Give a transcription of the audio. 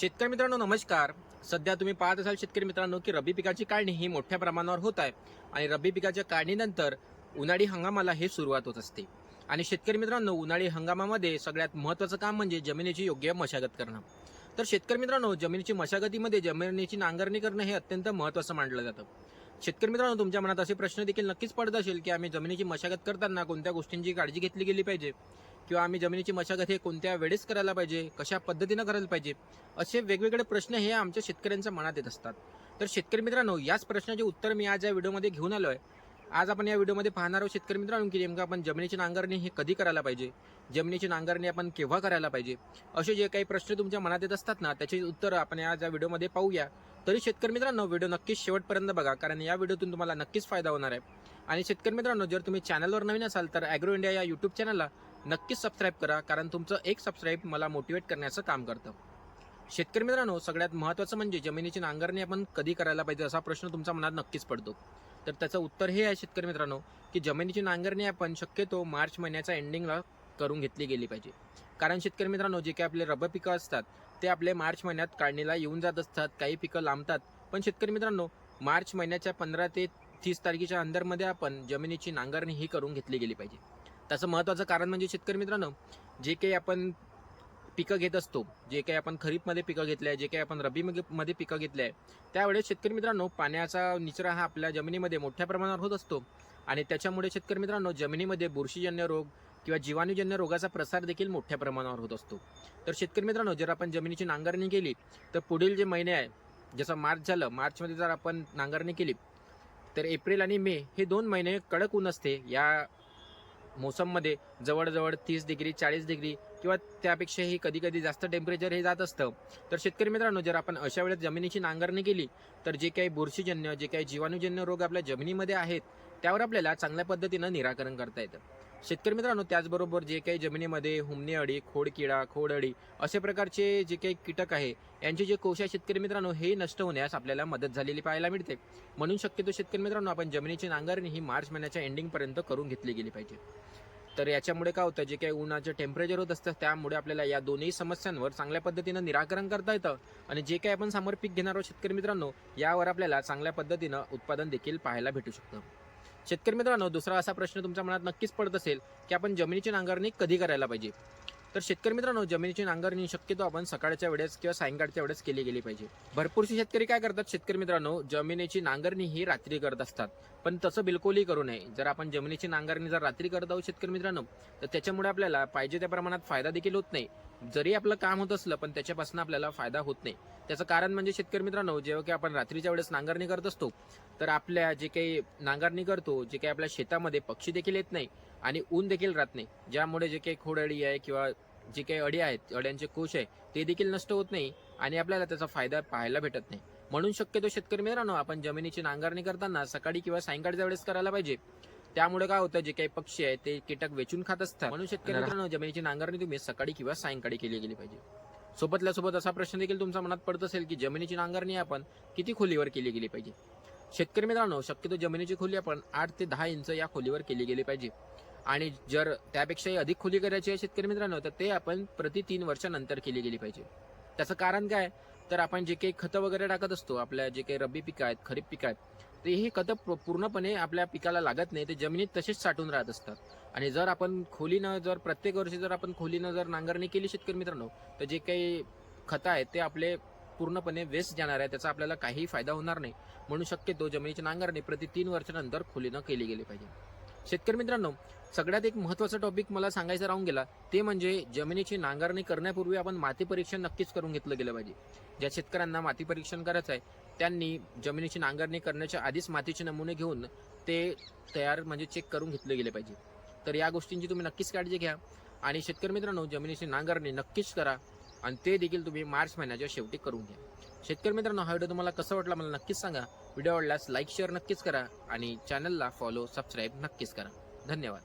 शेतकरी मित्रांनो नमस्कार. सध्या तुम्ही पाहत असाल शेतकरी मित्रांनो की रब्बी पिकाची काढणी ही मोठ्या प्रमाणावर होत आहे. आणि रब्बी पिकाच्या काढणीनंतर उन्हाळी हंगामाला हे सुरुवात होत असते. आणि शेतकरी मित्रांनो उन्हाळी हंगामामध्ये सगळ्यात महत्त्वाचं काम म्हणजे जमिनीची योग्य मशागत करणं. तर शेतकरी मित्रांनो जमिनीची मशागतीमध्ये जमिनीची नांगरणी करणं हे अत्यंत महत्त्वाचं मानलं जातं. शेतकरी मित्रांनो तुमच्या मनात असे प्रश्न देखील नक्कीच पडत असेल की आम्ही जमिनीची मशागत करताना कोणत्या गोष्टींची काळजी घेतली गेली पाहिजे? किंवा आम्ही जमिनीची मशागत हे कोणत्या वेळेस करायला पाहिजे कशा पद्धतीनं करायला पाहिजे असे वेगवेगळे प्रश्न हे आमच्या शेतकऱ्यांच्या मनात येत असतात. तर शेतकरी मित्रांनो याच प्रश्नाचे उत्तर मी आज या व्हिडिओमध्ये घेऊन आलो आहे आज आपण या व्हिडिओमध्ये पाहणार आहोत शेतकरी मित्रांनो की नेमकं आपण जमिनीची नांगरणी हे कधी करायला पाहिजे जमिनीची नांगरणी आपण केव्हा करायला पाहिजे असे जे काही प्रश्न तुमच्या मनात येत असतात ना त्याची उत्तर आपण आज या व्हिडिओमध्ये पाहूया. तरी शेतकरी मित्रांनो व्हिडिओ नक्कीच शेवटपर्यंत बघा कारण या व्हिडिओतून तुम्हाला नक्कीच फायदा होणार आहे. आणि शेतकरी मित्रांनो जर तुम्ही चॅनलवर नवीन असाल तर अॅग्रो इंडिया या यूट्यूब चॅनलला नक्कीच सबस्क्राईब करा कारण तुमचं एक सबस्क्राईब मला मोटिवेट करण्याचं काम करतं. शेतकरी मित्रांनो सगळ्यात महत्त्वाचं म्हणजे जमिनीची नांगरणी आपण कधी करायला पाहिजे असा प्रश्न तुमच्या मनात नक्कीच पडतो. तर त्याचं उत्तर हे आहे शेतकरी मित्रांनो की जमिनीची नांगरणी आपण शक्यतो मार्च महिन्याच्या एंडिंगला करून घेतली गेली पाहिजे. कारण शेतकरी मित्रांनो जे काही आपले रब्बी पिकं असतात ते आपले मार्च महिन्यात काढणीला येऊन जात असतात काही पिकं लांबतात. पण शेतकरी मित्रांनो मार्च महिन्याच्या पंधरा ते तीस तारखेच्या अंदरमध्ये आपण जमिनीची नांगरणी ही करून घेतली गेली पाहिजे. त्याचं महत्त्वाचं कारण म्हणजे शेतकरी मित्रांनो जे काही आपण पिकं घेत असतो जे काही आपण खरीपमध्ये पिकं घेतले आहे जे काही आपण रब्बीमध्ये पिकं घेतले आहे त्यावेळेस शेतकरी मित्रांनो पाण्याचा निचरा हा आपल्या जमिनीमध्ये मोठ्या प्रमाणावर होत असतो. आणि त्याच्यामुळे शेतकरी मित्रांनो जमिनीमध्ये बुरशीजन्य रोग किंवा जीवाणूजन्य रोगाचा प्रसार देखील मोठ्या प्रमाणावर होत असतो. तर शेतकरी मित्रांनो जर आपण जमिनीची नांगरणी केली तर पुढील जे महिने आहे जसं मार्च झालं मार्चमध्ये जर आपण नांगरणी केली तर एप्रिल आणि मे हे दोन महिने कडक ऊन असते. या मोसममध्ये जवळजवळ तीस डिग्री चाळीस डिग्री किंवा त्यापेक्षाही कधी कधी जास्त टेम्परेचर हे जात असतं. तर शेतकरी मित्रांनो जर आपण अशा वेळेस जमिनीची नांगरणी केली तर जे काही बुरशीजन्य जे काही जीवाणूजन्य रोग आपल्या जमिनीमध्ये आहेत त्यावर आपल्याला चांगल्या पद्धतीनं निराकरण करता येतं. शेतकरी मित्रांनो त्याचबरोबर जे काही जमिनीमध्ये हुमणी अळी खोडकिडा खोडअळी असे प्रकारचे जे काही कीटक आहे यांचे जे कोश आहे शेतकरी मित्रांनो हे नष्ट होण्यास आपल्याला मदत झालेली पाहायला मिळते. म्हणून शक्यतो शेतकरी मित्रांनो आपण जमिनीची नांगरणी ही मार्च महिन्याच्या एंडिंगपर्यंत करून घेतली गेली पाहिजे. तर याच्यामुळे काय होतं जे काही उन्हाचं टेम्परेचर होत असतं त्यामुळे आपल्याला या दोन्ही समस्यांवर चांगल्या पद्धतीनं निराकरण करता येतं आणि जे काही आपण समोर पीक घेणार आहोत शेतकरी मित्रांनो यावर आपल्याला चांगल्या पद्धतीनं उत्पादन देखील पाहायला भेटू शकतं. शेतकरी मित्रांनो दुसरा असा प्रश्न तुमच्या मनात नक्कीच पडत असेल की आपण जमिनीची नांगरणी कधी करायला पाहिजे? तर शेतकरी मित्रांनो जमिनीची नांगरणी शक्यतो आपण सकाळच्या वेळेस किंवा सायंकाळच्या वेळेस केली गेली पाहिजे. भरपूरशी शेतकरी काय करतात शेतकरी मित्रांनो जमिनीची नांगरणी ही रात्री करत असतात. पण तसं बिलकुलही करू नये. जर आपण जमिनीची नांगरणी जर रात्री करत आहोत शेतकरी मित्रांनो तर त्याच्यामुळे आपल्याला पाहिजे त्या प्रमाणात फायदा देखील होत नाही. जरी आपलं काम होत असलं पण त्याच्यापासून आपल्याला फायदा होत नाही. त्याचं कारण म्हणजे शेतकरी मित्रांनो जेव्हा की आपण रात्रीच्या वेळेस नांगरणी करत असतो तर आपल्या जे काही नांगरणी करतो जे काही आपल्या शेतामध्ये पक्षी देखील येत नाही आणि ऊन देखील राहत नाही. ज्यामुळे जे काही खोडअळी आहे किंवा जे काही अडी आहेत अड्यांचे कोश आहे ते देखील नष्ट होत नाही आणि आपल्याला त्याचा फायदा पाहायला भेटत नाही. म्हणून शक्यतो शेतकरी मित्रांनो आपण जमिनीची नांगरणी करताना सकाळी किंवा सायंकाळच्या वेळेस करायला पाहिजे. त्यामुळे काय होतं जे काही पक्षी आहेत ते कीटक वेचून खात असतात. म्हणून शेतकरी मित्रांनो जमिनीची नांगरणी तुम्ही सकाळी किंवा सायंकाळी केली गेली पाहिजे. सोबतल्या सोबत असा प्रश्न देखील तुमच्या मनात पडत असेल की जमिनीची नांगरणी आपण किती खोलीवर केली गेली पाहिजे? शेतकरी मित्रांनो शक्यतो जमिनीची खोली आपण आठ ते दहा इंच या खोलीवर केली गेली पाहिजे. आणि जर त्यापेक्षाही अधिक खोली करायची आहे शेतकरी मित्रांनो तर ते आपण प्रति तीन वर्षानंतर केली गेली पाहिजे. त्याचं कारण काय? तर आपण जे काही खतं वगैरे टाकत असतो आपल्या जे काही रब्बी पिकं आहेत खरीप पिकं आहेत ते हे खतं पूर्णपणे आपल्या पिकाला लागत नाही ते जमिनीत तसेच साठून राहत असतात. आणि जर आपण खोलीनं जर प्रत्येक वर्षी जर आपण खोलीनं जर नांगरणी केली शेतकरी मित्रांनो तर जे काही खतं आहेत ते आपले पूर्णपणे वेस्ट जाणार आहे त्याचा आपल्याला काहीही फायदा होणार नाही. म्हणून शक्यतो जमिनीची नांगरणी प्रति तीन वर्षानंतर खोलीनं केली गेली पाहिजे. शेतकरी मित्रांनो सगळ्यात एक महत्त्वाचा टॉपिक मला सांगायचं राहून गेला ते म्हणजे जमिनीची नांगरणी करण्यापूर्वी आपण माती परीक्षण नक्कीच करून घेतलं गेलं पाहिजे. ज्या शेतकऱ्यांना माती परीक्षण करायचं आहे त्यांनी जमिनीची नांगरणी करण्याच्या आधीच मातीचे नमुने घेऊन ते तयार म्हणजे चेक करून घेतले गेले पाहिजे. तर या गोष्टींची तुम्ही नक्कीच काळजी घ्या. आणि शेतकरी मित्रांनो जमिनीची नांगरणी नक्कीच करा. आणि ते देखील तुम्ही मार्च महिन्याच्या शेवटी करून घ्या. शेतकरी मित्रांनो हा व्हिडिओ तुम्हाला कसं वाटला मला नक्कीच सांगा. व्हिडिओ आवडल्यास लाईक शेअर नक्कीच करा आणि चॅनलला फॉलो सबस्क्राईब नक्कीच करा. धन्यवाद.